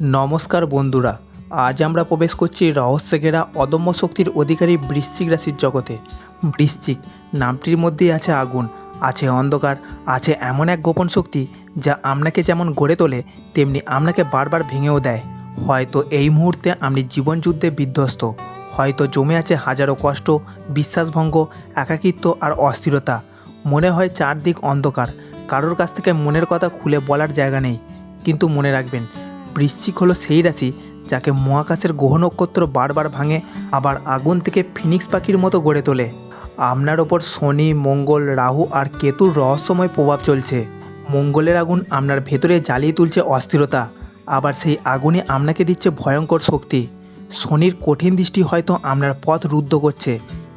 নমস্কার বন্ধুরা, আজ আমরা প্রবেশ করছি রহস্যে ঘেরা অদম্য শক্তির অধিকারী বৃশ্চিক রাশির জগতে। বৃশ্চিক, নামটির মধ্যেই আছে আগুন, আছে অন্ধকার, আছে এমন এক গোপন শক্তি যা আপনাকে যেমন গড়ে তোলে, তেমনি আপনাকে বারবার ভেঙেও দেয়। হয়তো এই মুহূর্তে আপনি জীবনযুদ্ধে বিধ্বস্ত, হয়তো জমে আছে হাজারো কষ্ট, বিশ্বাসভঙ্গ, একাকিত্ব আর অস্থিরতা। মনে হয় চারদিক অন্ধকার, কারোর কাছ থেকে মনের কথা খুলে বলার জায়গা নেই, কিন্তু মনে রাখবেন বৃশ্চিক হলো সেই রাশি যাকে মহাকাশের গ্রহ নক্ষত্র বারবার ভাঙে, আবার আগুন থেকে ফিনিক্স পাখির মতো গড়ে তোলে। আপনার ওপর শনি, মঙ্গল, রাহু আর কেতুর রহস্যময় প্রভাব চলছে। মঙ্গলের আগুন আপনার ভেতরে জ্বালিয়ে তুলছে অস্থিরতা, আবার সেই আগুনে আপনাকে দিচ্ছে ভয়ঙ্কর শক্তি। শনির কঠিন দৃষ্টি হয়তো আপনার পথ রুদ্ধ করছে,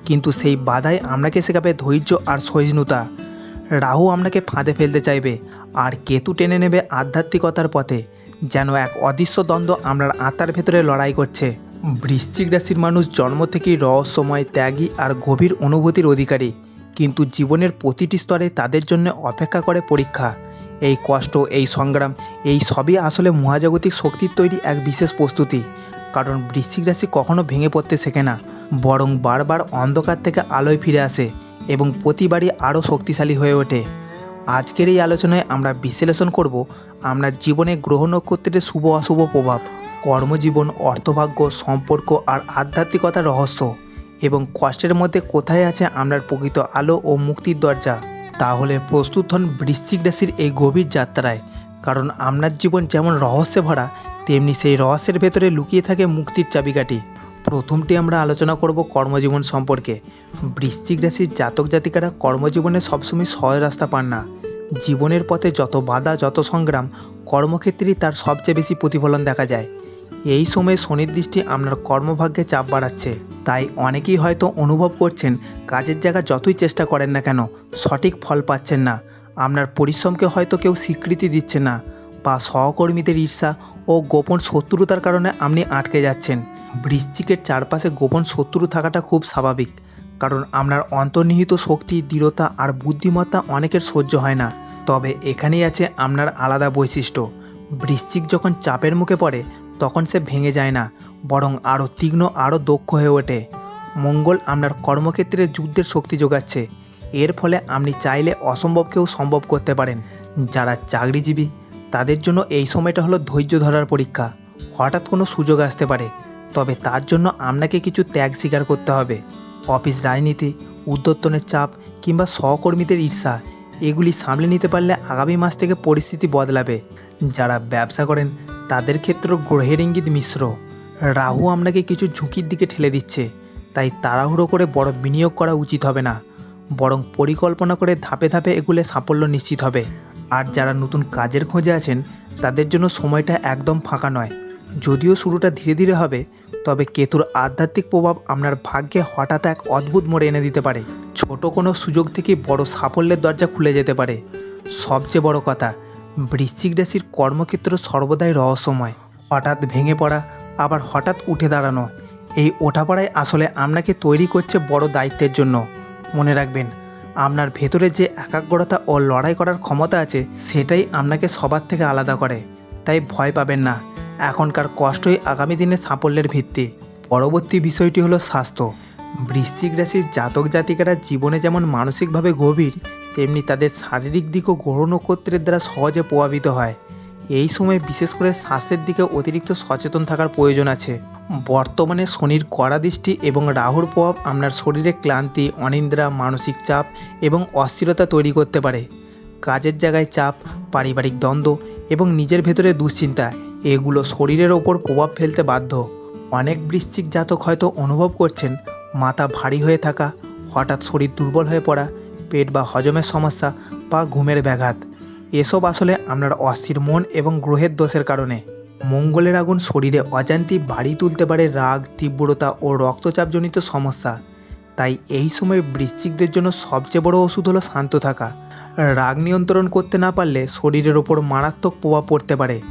কিন্তু সেই বাধায় আপনাকে শেখাবে ধৈর্য আর সহিষ্ণুতা। রাহু আপনাকে ফাঁদে ফেলতে চাইবে, আর কেতু টেনে নেবে আধ্যাত্মিকতার পথে। যেন এক অদৃশ্য দ্বন্দ্ব আপনার আত্মার ভেতরে লড়াই করছে। বৃশ্চিক রাশির মানুষ জন্ম থেকেই রহস্যময়, ত্যাগী আর গভীর অনুভূতির অধিকারী। কিন্তু জীবনের প্রতিটি স্তরে তাদের জন্য অপেক্ষা করে পরীক্ষা। এই কষ্ট, এই সংগ্রাম, এই সবই আসলে মহাজাগতিক শক্তির তৈরি এক বিশেষ প্রস্তুতি। কারণ বৃশ্চিক রাশি কখনো ভেঙে পড়তে শেখে না, বরং বারবার অন্ধকার থেকে আলোয় ফিরে আসে এবং প্রতিবারই আরও শক্তিশালী হয়ে ওঠে। আজকের এই আলোচনায় আমরা বিশ্লেষণ করব আমরা জীবনে গ্রহ নক্ষত্রের শুভ অশুভ প্রভাব, কর্মজীবন, অর্থভাগ্য, সম্পর্ক আর আধ্যাত্মিকতার রহস্য এবং কষ্টের মধ্যে কোথায় আছে আপনার প্রকৃত আলো ও মুক্তির দরজা। তাহলে প্রস্তুত হন বৃশ্চিক রাশির এই গভীর যাত্রায়, কারণ আপনার জীবন যেমন রহস্যে ভরা, তেমনি সেই রহস্যের ভেতরে লুকিয়ে থাকে মুক্তির চাবিকাঠি। প্রথমটি আমরা আলোচনা করব কর্মজীবন সম্পর্কে। বৃশ্চিক রাশির জাতক জাতিকারা কর্মজীবনে সবসময় সহজ রাস্তা পান না। জীবনের পথে যত বাধা, যত সংগ্রাম, কর্মক্ষেত্রেই তার সবচেয়ে বেশি প্রতিফলন দেখা যায়। এই সময়ে শনির দৃষ্টি আপনার কর্মভাগ্যে চাপ বাড়াচ্ছে। তাই অনেকেই হয়তো অনুভব করছেন, কাজের জায়গা যতই চেষ্টা করেন না কেন, সঠিক ফল পাচ্ছেন না। আপনার পরিশ্রমকে হয়তো কেউ স্বীকৃতি দিচ্ছে না, বা সহকর্মীদের ঈর্ষা ও গোপন শত্রুতার কারণে আপনি আটকে যাচ্ছেন। বৃশ্চিকের চারপাশে গোপন শত্রু থাকাটা খুব স্বাভাবিক, কারণ আপনার অন্তর্নিহিত শক্তি, দৃঢ়তা আর বুদ্ধিমত্তা অনেকের সহ্য হয় না। তবে এখানেই আছে আপনার আলাদা বৈশিষ্ট্য। বৃশ্চিক যখন চাপের মুখে পড়ে, তখন সে ভেঙে যায় না, বরং আরও তীক্ষ্ণ, আরও দক্ষ হয়ে ওঠে। মঙ্গল আপনার কর্মক্ষেত্রে যুদ্ধের শক্তি যোগাচ্ছে। এর ফলে আপনি চাইলে অসম্ভবকেও সম্ভব করতে পারেন। যারা চাকরিজীবী, তাদের জন্য এই সময়টা হলো ধৈর্য ধরার পরীক্ষা। হঠাৎ কোনো সুযোগ আসতে পারে। তবে তার জন্য আপনাকে কিছু ত্যাগ স্বীকার করতে হবে। অফিস রাজনীতি উদ্যোত্তনের চাপ কিংবা সহকর্মীদের ঈর্ষা, এগুলি সামলে নিতে পারলে আগামী মাস থেকে পরিস্থিতি বদলাবে। যারা ব্যবসা করেন, তাদের ক্ষেত্রেও গ্রহের ইঙ্গিত মিশ্র। রাহু আপনাকে কিছু ঝুঁকির দিকে ঠেলে দিচ্ছে, তাই তাড়াহুড়ো করে বড় বিনিয়োগ করা উচিত হবে না। বরং পরিকল্পনা করে ধাপে ধাপে এগুলে সাফল্য নিশ্চিত হবে। আর যারা নতুন কাজের খোঁজে আছেন, তাদের জন্য সময়টা একদম ফাঁকা নয়। যদিও শুরুটা ধীরে ধীরে হবে, তবে কেতুর আধ্যাত্মিক প্রভাব আপনার ভাগ্যে হঠাৎ এক অদ্ভুত মোড়ে এনে দিতে পারে। ছোট কোনো সুযোগ থেকে বড় সাফল্যের দরজা খুলে যেতে পারে। সবচেয়ে বড় কথা, বৃশ্চিক রাশির কর্মক্ষেত্র সর্বদাই রহস্যময়। হঠাৎ ভেঙে পড়া, আবার হঠাৎ উঠে দাঁড়ানো, এই ওঠাপড়াই আসলে আপনাকে তৈরি করছে বড় দায়িত্বের জন্য। মনে রাখবেন আপনার ভেতরে যে একাগ্রতা ও লড়াই করার ক্ষমতা আছে, সেটাই আপনাকে সবার থেকে আলাদা করে। তাই ভয় পাবেন না। এখনকার কষ্টই আগামী দিনে সাফল্যের ভিত্তি। পরবর্তী বিষয়টি হলো স্বাস্থ্য। বৃশ্চিক রাশির জাতক জাতিকারা জীবনে যেমন মানসিকভাবে গভীর, তেমনি তাদের শারীরিক দিকও গ্রহ নক্ষত্রের দ্বারা সহজে প্রভাবিত হয়। এই সময় বিশেষ করে স্বাস্থ্যের দিকে অতিরিক্ত সচেতন থাকার প্রয়োজন আছে। বর্তমানে শনির কড়া দৃষ্টি এবং রাহুর প্রভাব আপনার শরীরে ক্লান্তি, অনিদ্রা, মানসিক চাপ এবং অস্থিরতা তৈরি করতে পারে। কাজের জায়গায় চাপ, পারিবারিক দ্বন্দ্ব এবং নিজের ভেতরে দুশ্চিন্তা এগুলো শরীরের ওপর প্রভাব ফেলতে বাধ্য। অনেক বৃশ্চিক জাতক হয়তো অনুভব করছেন, মাথা ভারী হয়ে থাকা, হঠাৎ শরীর দুর্বল হয়ে পড়া, পেট বা হজমের সমস্যা বা ঘুমের ব্যাঘাত। এসব আসলে আপনার অস্থির মন এবং গ্রহের দোষের কারণে। মঙ্গলের আগুন শরীরে অজান্তি বাড়ি তুলতে পারে রাগ, তীব্রতা ও রক্তচাপজনিত সমস্যা। তাই এই সময় বৃশ্চিকদের জন্য সবচেয়ে বড় ওষুধ হলো শান্ত থাকা। রাগ নিয়ন্ত্রণ করতে না পারলে শরীরের ওপর মারাত্মক প্রভাব পড়তে পারে।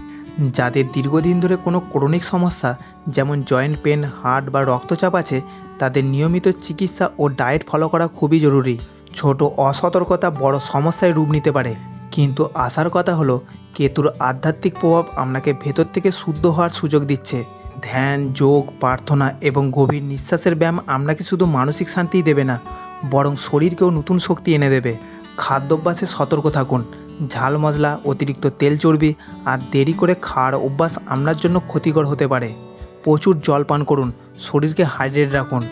যাদের দীর্ঘদিন ধরে কোনো ক্রনিক সমস্যা, যেমন জয়েন্ট পেন, হার্ট বা রক্তচাপ আছে, তাদের নিয়মিত চিকিৎসা ও ডায়েট ফলো করা খুবই জরুরি। ছোট অসতর্কতা বড় সমস্যায় রূপ নিতে পারে। কিন্তু আসার কথা হলো, কেতুর আধ্যাত্মিক প্রভাব আপনাকে ভেতর থেকে শুদ্ধ হওয়ার সুযোগ দিচ্ছে। ধ্যান, যোগ, প্রার্থনা এবং গভীর নিঃশ্বাসের ব্যায়াম আপনাকে শুধু মানসিক শান্তিই দেবে না, বরং শরীরকেও নতুন শক্তি এনে দেবে। খাদ্যাভ্যাসে সতর্ক থাকুন। ঝাল মশলা, অতিরিক্ত তেল চর্বি আর দেরি করে খাওয়ার অভ্যাস আপনার জন্য ক্ষতিকর হতে পারে। প্রচুর জল পান করুন, শরীরকে হাইড্রেট রাখুন।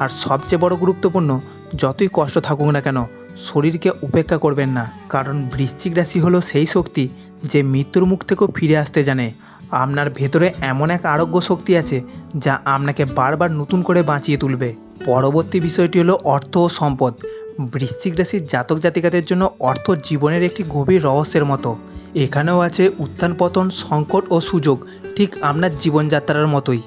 আর সবচেয়ে বড় গুরুত্বপূর্ণ, যতই কষ্ট থাকুক না কেন, শরীরকে উপেক্ষা করবেন না। কারণ বৃশ্চিক রাশি হলো সেই শক্তি যে মৃত্যুর মুখ থেকেও ফিরে আসতে জানে। আপনার ভেতরে এমন এক আরোগ্য শক্তি আছে যা আপনাকে বারবার নতুন করে বাঁচিয়ে তুলবে। পরবর্তী বিষয়টি হলো অর্থ ও সম্পদ। বৃশ্চিক রাশির জাতক জাতিকাদের জন্য অর্থ জীবনের একটি গভীর রহস্যের মতো। এখানেও আছে উত্থান পতন, সংকট ও সুযোগ, ঠিক আপনার জীবনযাত্রার মতোই।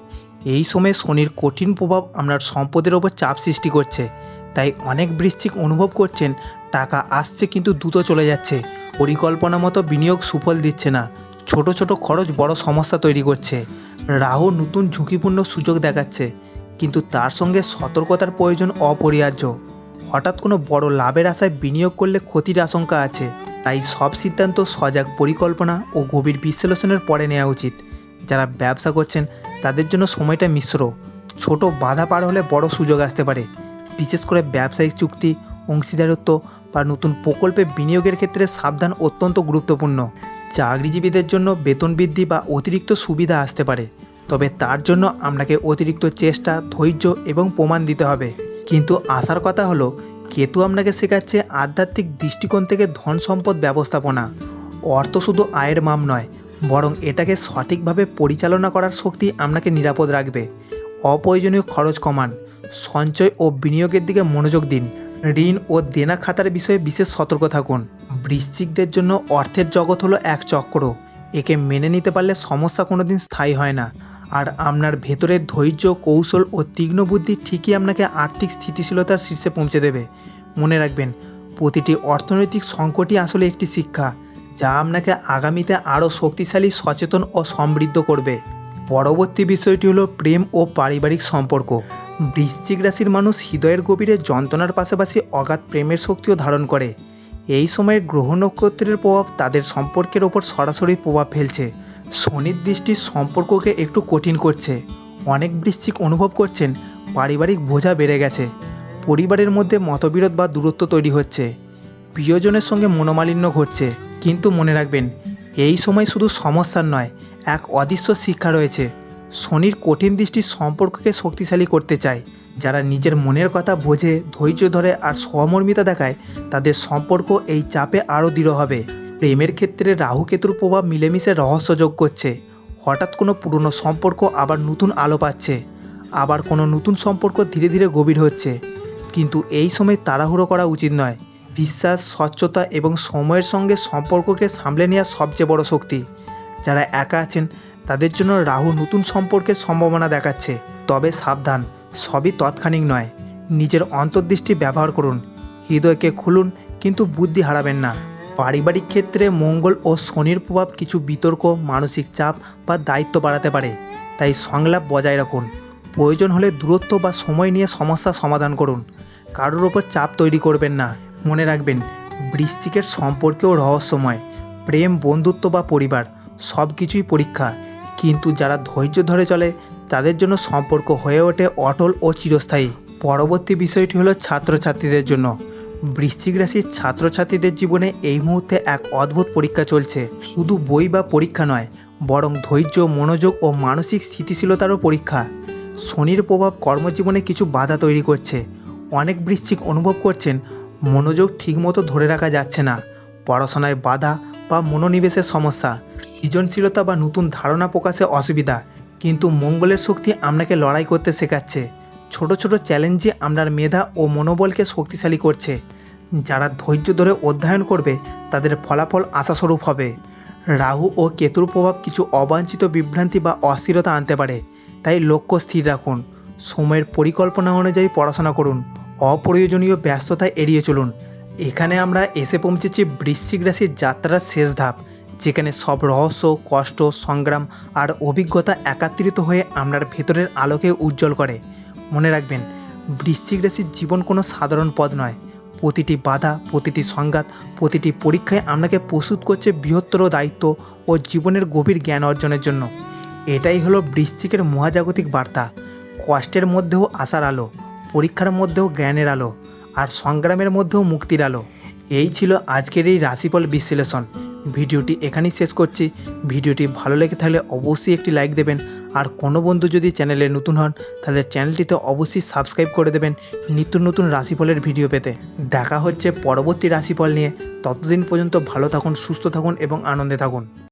এই সময়ে শনির কঠিন প্রভাব আপনার সম্পদের ওপর চাপ সৃষ্টি করছে, তাই অনেক বৃশ্চিক অনুভব করছেন, টাকা আসছে কিন্তু দ্রুত চলে যাচ্ছে, পরিকল্পনা মতো বিনিয়োগ সুফল দিচ্ছে না, ছোট ছোট খরচ বড় সমস্যা তৈরি করছে, রাহু নতুন ঝুঁকিপূর্ণ সুযোগ দেখাচ্ছে, কিন্তু তার সঙ্গে সতর্কতার প্রয়োজন অপরিহার্য। হঠাৎ কোনো বড় লাভের আশায় বিনিয়োগ করলে ক্ষতির আশঙ্কা আছে। তাই সব সিদ্ধান্ত সজাগ পরিকল্পনা ও গভীর বিশ্লেষণের পরে নেওয়া উচিত। যারা ব্যবসা করছেন, তাদের জন্য সময়টা মিশ্র। ছোট বাধা পার হলে বড় সুযোগ আসতে পারে। বিশেষ করে ব্যবসায়িক চুক্তি, অংশীদারত্ব বা নতুন প্রকল্পে বিনিয়োগের ক্ষেত্রে সাবধান অত্যন্ত গুরুত্বপূর্ণ। চাকরিজীবীদের জন্য বেতন বৃদ্ধি বা অতিরিক্ত সুবিধা আসতে পারে। তবে তার জন্য আপনাকে অতিরিক্ত চেষ্টা, ধৈর্য এবং প্রমাণ দিতে হবে। কিন্তু আসার কথা হলো, কেতু আপনাকে শেখাচ্ছে আধ্যাত্মিক দৃষ্টিকোণ থেকে ধন সম্পদ ব্যবস্থাপনা। অর্থ শুধু আয়ের মাম নয়, বরং এটাকে সঠিকভাবে পরিচালনা করার শক্তি আপনাকে নিরাপদ রাখবে। অপ্রয়োজনীয় খরচ কমান, সঞ্চয় ও বিনিয়োগের দিকে মনোযোগ দিন, ঋণ ও দেনা খাতার বিষয়ে বিশেষ সতর্ক থাকুন। বৃশ্চিকদের জন্য অর্থের জগৎ হলো এক চক্র, একে মেনে নিতে পারলে সমস্যা কোনোদিন স্থায়ী হয় না। আর আপনার ভেতরের ধৈর্য, কৌশল ও তীক্ষ্ণ বুদ্ধি ঠিকই আপনাকে আর্থিক স্থিতিশীলতার শীর্ষে পৌঁছে দেবে। মনে রাখবেন, প্রতিটি অর্থনৈতিক সংকটই আসলে একটি শিক্ষা, যা আপনাকে আগামীতে আরও শক্তিশালী, সচেতন ও সমৃদ্ধ করবে। পরবর্তী বিষয়টি হলো প্রেম ও পারিবারিক সম্পর্ক। বৃশ্চিক রাশির মানুষ হৃদয়ের গভীরে যন্ত্রণার পাশাপাশি অগাধ প্রেমের শক্তিও ধারণ করে। এই সময়ের গ্রহ নক্ষত্রের প্রভাব তাদের সম্পর্কের ওপর সরাসরি প্রভাব ফেলছে। শনির দৃষ্টি সম্পর্ককে একটু কঠিন করছে। অনেক বৃশ্চিক অনুভব করছেন, পারিবারিক বোঝা বেড়ে গেছে। পরিবারের মধ্যে মতবিরোধ বা দূরত্ব তৈরি হচ্ছে। প্রিয়জনের সঙ্গে মনোমালিন্য ঘটছে, কিন্তু মনে রাখবেন, এই সময় শুধু সমস্যার নয়, এক অদৃশ্য শিক্ষা রয়েছে। শনির কঠিন দৃষ্টি সম্পর্ককে শক্তিশালী করতে চায়। যারা নিজের মনের কথা বোঝে, ধৈর্য ধরে আর সহমর্মিতা দেখায়, তাদের সম্পর্ক এই চাপে আরও দৃঢ় হবে। প্রেমের ক্ষেত্রে রাহু কেতুর প্রভাব মিলেমিশে রহস্য যোগ করছে। হঠাৎ কোনো পুরনো সম্পর্ক আবার নতুন আলো পাচ্ছে। আবার কোনো নতুন সম্পর্ক ধীরে ধীরে গভীর হচ্ছে। কিন্তু এই সময় তাড়াহুড়ো করা উচিত নয়। বিশ্বাস, স্বচ্ছতা এবং সময়ের সঙ্গে সম্পর্ককে সামলে নেওয়া সবচেয়ে বড় শক্তি। যারা একা আছেন, তাদের জন্য রাহু নতুন সম্পর্কের সম্ভাবনা দেখাচ্ছে। তবে সাবধান, সবই তৎক্ষণিক নয়। নিজের অন্তর্দৃষ্টি ব্যবহার করুন। হৃদয়কে খুলুন, কিন্তু বুদ্ধি হারাবেন না। পারিবারিক ক্ষেত্রে মঙ্গল ও শনির প্রভাব কিছু বিতর্ক, মানসিক চাপ বা দায়িত্ব বাড়াতে পারে। তাই সংলাপ বজায় রাখুন। প্রয়োজন হলে দূরত্ব বা সময় নিয়ে সমস্যা সমাধান করুন। কারোর ওপর চাপ তৈরি করবেন না। মনে রাখবেন, বৃশ্চিকের সম্পর্কেও রহস্যময়। প্রেম, বন্ধুত্ব বা পরিবার সব কিছুই পরীক্ষা। কিন্তু যারা ধৈর্য ধরে চলে, তাদের জন্য সম্পর্ক হয়ে ওঠে অটল ও চিরস্থায়ী। পরবর্তী বিষয়টি হলো ছাত্রছাত্রীদের জন্য। বৃশ্চিক রাশির ছাত্রছাত্রীদের জীবনে এই মুহূর্তে এক অদ্ভুত পরীক্ষা চলছে। শুধু বই বা পরীক্ষা নয়, বরং ধৈর্য, মনোযোগ ও মানসিক স্থিতিশীলতারও পরীক্ষা। শনির প্রভাব কর্মজীবনে কিছু বাধা তৈরি করছে। অনেক বৃশ্চিক অনুভব করছেন, মনোযোগ ঠিকমতো ধরে রাখা যাচ্ছে না। পড়াশোনায় বাধা বা মনোনিবেশের সমস্যা, সৃজনশীলতা বা নতুন ধারণা প্রকাশে অসুবিধা। কিন্তু মঙ্গলের শক্তি আপনাকে লড়াই করতে শেখাচ্ছে। ছোট ছোট চ্যালেঞ্জে আপনার মেধা ও মনোবলকে শক্তিশালী করছে। যারা ধৈর্য ধরে অধ্যয়ন করবে, তাদের ফলাফল আশাস্বরূপ হবে। রাহু ও কেতুর প্রভাব কিছু অবাঞ্ছিত বিভ্রান্তি বা অস্থিরতা আনতে পারে। তাই লক্ষ্য স্থির রাখুন। সময়ের পরিকল্পনা অনুযায়ী পড়াশোনা করুন। অপ্রয়োজনীয় ব্যস্ততা এড়িয়ে চলুন। এখানে আমরা এসে পৌঁছেছি বৃশ্চিক রাশির যাত্রার শেষ ধাপ, যেখানে সব রহস্য, কষ্ট, সংগ্রাম আর অভিজ্ঞতা একাত্রিত হয়ে আপনার ভেতরের আলোকে উজ্জ্বল করে। মনে রাখবেন, বৃশ্চিক রাশির জীবন কোনো সাধারণ পদ নয়। প্রতিটি বাধা, প্রতিটি সংঘাত, প্রতিটি পরীক্ষায় আপনাকে প্রস্তুত করছে বৃহত্তর দায়িত্ব ও জীবনের গভীর জ্ঞান অর্জনের জন্য। এটাই হলো বৃশ্চিকের মহাজাগতিক বার্তা। কষ্টের মধ্যেও আশার আলো, পরীক্ষার মধ্যেও জ্ঞানের আলো, আর সংগ্রামের মধ্যেও মুক্তির আলো। এই ছিল আজকের এই রাশিফল বিশ্লেষণ। ভিডিওটি এখানেই শেষ করছি। ভিডিওটি ভালো লেগে থাকলে অবশ্যই একটি লাইক দেবেন। আর কোনো বন্ধু যদি চ্যানেলে নতুন হন, তাহলে চ্যানেলটিতে অবশ্যই সাবস্ক্রাইব করে দেবেন নিত্য নতুন রাশিফলের ভিডিও পেতে। দেখা হচ্ছে পরবর্তী রাশিফল নিয়ে। ততদিন পর্যন্ত ভালো থাকুন, সুস্থ থাকুন এবং আনন্দে থাকুন।